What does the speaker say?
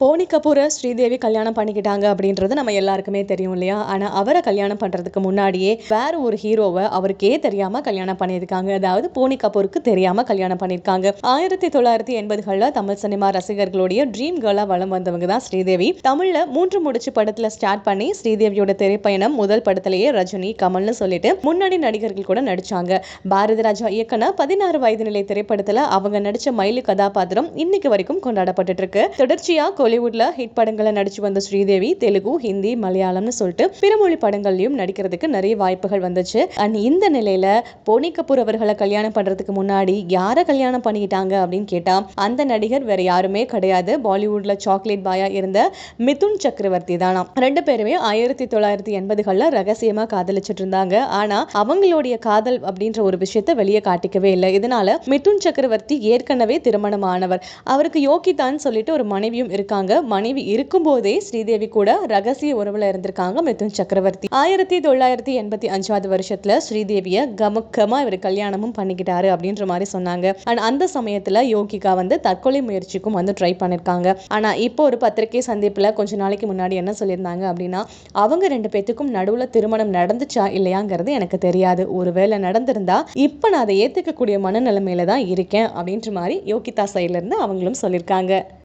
போனி கபூரை ஸ்ரீதேவி கல்யாணம் பண்ணிக்கிட்டாங்க அப்படின்றது நம்ம எல்லாருக்குமே தெரியும் இல்லையா? ஆனால் அவரை கல்யாணம் பண்ணுறதுக்கு முன்னாடியே வேற ஒரு ஹீரோவை அவருக்கே தெரியாமல் கல்யாணம் பண்ணியிருக்காங்க. அதாவது போனி கபூருக்கு தெரியாமல் கல்யாணம் பண்ணியிருக்காங்க. ஆயிரத்தி தொள்ளாயிரத்தி எண்பதுகளில் தமிழ் சினிமா ரசிகர்களுடைய ட்ரீம் கேர்ளாக வளம் வந்தவங்க தான் ஸ்ரீதேவி. தமிழில் மூன்று முடிச்சு படத்தில் ஸ்டார்ட் பண்ணி ஸ்ரீதேவியோட திரைப்பயணம் முதல் படத்திலேயே ரஜினி கமல்னு சொல்லிட்டு முன்னணி நடிகர்கள் கூட நடித்தாங்க பாரதி ராஜா இயக்கன பதினாறு வயது நிலை திரைப்படத்தில் அவங்க நடித்த மயிலு கதாபாத்திரம் இன்னைக்கு வரைக்கும் கொண்டாடப்பட்டு இருக்கு. தொடர்ச்சியாக கோலிவுட்ல ஹிட் படங்களை நடிச்சு வந்த ஸ்ரீதேவி தெலுங்கு ஹிந்தி மலையாளம்னு சொல்லிட்டு பிற மொழி படங்கள்லயும் நடிக்கிறதுக்கு நிறைய வாய்ப்புகள் வந்துச்சு. அண்ட் இந்த நிலையில போனி கபூர் அவர்களை கல்யாணம் பண்றதுக்கு முன்னாடி யாரை கல்யாணம் பண்ணிக்கிட்டாங்க அப்படின்னு கேட்டா அந்த நடிகர் வேற யாருமே கிடையாது. பாலிவுட்ல சாக்லேட் பாயா இருந்த மிதுன் சக்கரவர்த்தி தானா ரெண்டு பேருமே ஆயிரத்தி தொள்ளாயிரத்தி எண்பதுகள்ல ரகசியமா காதலிச்சிட்டு இருந்தாங்க. ஆனா அவங்களுடைய காதல் அப்படின்ற ஒரு விஷயத்த வெளியே காட்டிக்கவே இல்லை. இதனால மிதுன் சக்கரவர்த்தி ஏற்கனவே திருமணமானவர். அவருக்கு யோகிதான்னு சொல்லிட்டு ஒரு மனைவியும் இருக்காங்க. மனைவி இருக்கும்போதே ஸ்ரீதேவி கூட ரகசிய உறவுல இருந்திருக்காங்க மிதுன் சக்கரவர்த்தி. ஆயிரத்தி தொள்ளாயிரத்தி எண்பத்தி அஞ்சாவது வருஷத்துல ஸ்ரீதேவிய கமக்கமா இவர் கல்யாணமும் பண்ணிக்கிட்டாரு அப்படின்ற மாதிரி சொன்னாங்க. அண்ட் அந்த சமயத்துல யோகிகா வந்து தற்கொலை முயற்சிக்கும் வந்து ட்ரை பண்ணிருக்காங்க. ஆனா இப்போ ஒரு பத்திரிகை சந்திப்புல கொஞ்ச நாளைக்கு முன்னாடி என்ன சொல்லியிருந்தாங்க அப்படின்னா அவங்க ரெண்டு பேத்துக்கும் நடுவுல திருமணம் நடந்துச்சா இல்லையாங்கிறது எனக்கு தெரியாது. ஒருவேளை நடந்திருந்தா இப்ப நான் அதை ஏத்துக்கக்கூடிய மனநிலைமையில தான் இருக்கேன். அப்படின்ற மாதிரி யோகிதா சைட்ல இருந்து அவங்களும் சொல்லியிருக்காங்க.